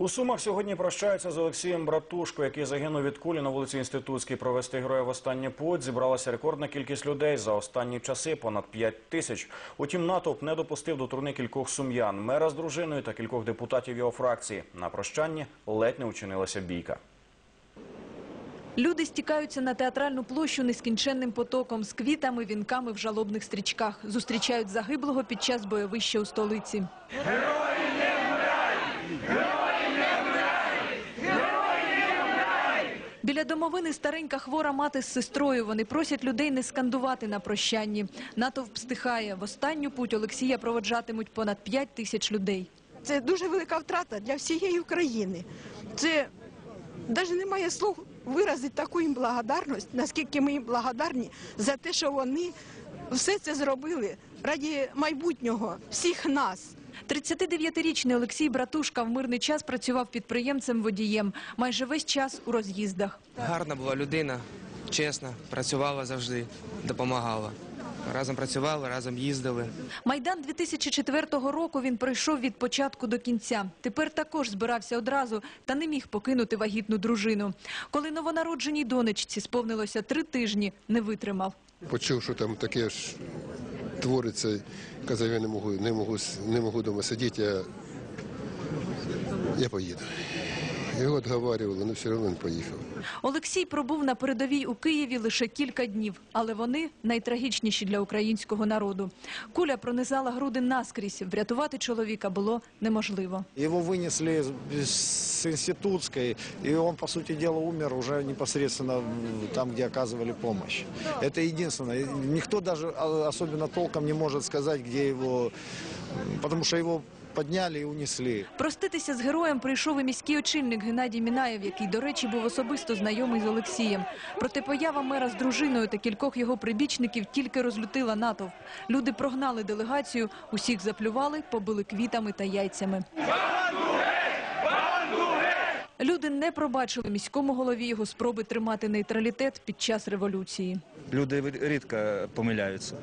У Сумах сьогодні прощаються з Олексієм Братушко, який загинув від кулі на вулиці Інститутській. Провести героя в останній путь зібралася рекордна кількість людей за останні часи понад 5 тисяч. Утім, натовп не допустив до турни кількох сум'ян, мера з дружиною та кількох депутатів його фракції. На прощанні ледь не учинилася бійка. Люди стікаються на театральну площу нескінченним потоком з квітами, вінками в жалобних стрічках. Зустрічають загиблого під час бойовища у столиці. Біля домовини старенька хвора мати з сестрою. Вони просять людей не скандувати на прощанні. Натовп стихає. В останню путь Олексія проводжатимуть понад 5 тисяч людей. Це дуже велика втрата для всієї України. Це навіть немає слов виразити таку їм благодарність, наскільки ми їм благодарні за те, що вони все це зробили раді майбутнього всіх нас. 39-річний Олексій Братушка в мирний час працював підприємцем-водієм. Майже весь час у роз'їздах. Гарна була людина, чесна, працювала завжди, допомагала. Разом працювали, разом їздили. Майдан 2004 року він пройшов від початку до кінця. Тепер також збирався одразу та не міг покинути вагітну дружину. Коли новонародженій донечці сповнилося три тижні, не витримав. почув, що там таке ж твориться, казав, я не можу, не можу, не можу вдома сидіти, я, я поїду. Його відговарювали, але все одно він поїхав. Олексій пробув на передовій у Києві лише кілька днів, але вони найтрагічніші для українського народу. Куля пронизала груди наскрізь. Врятувати чоловіка було неможливо. Его вынесли с институтской, и он, по сути дела, умер уже непосредственно в- там, где оказывали помощь. Это единственное. И Никто даже а, особенно толком не может сказать, где его... м, Потому что его подняли и унесли. Проститися з героєм прийшов і міський очільник Геннадій Мінаєв, який, до речі, був особисто знайомий з Олексієм. Проте поява мера з дружиною та кількох його прибічників тільки розлютила натовп. Люди прогнали делегацію, усіх заплювали, побили квітами та яйцями. Люди не пробачили міському голові його спроби тримати нейтралітет під час революції. Люди рідко помиляються.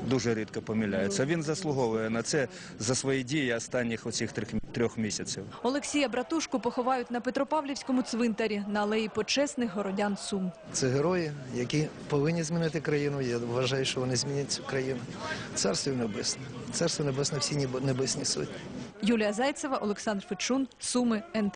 Дуже рідко помиляються. Він заслуговує на це за свої дії останніх оцих трьох, трьох місяців. Олексія Братушку поховають на Петропавлівському цвинтарі на алеї почесних городян Сум. Це герої, які повинні змінити країну. Я вважаю, що вони змінять цю країну. Царство небесне. Царство небесне всі небесні сотні. Юлія Зайцева, Олександр Фечун, Суми, НТ.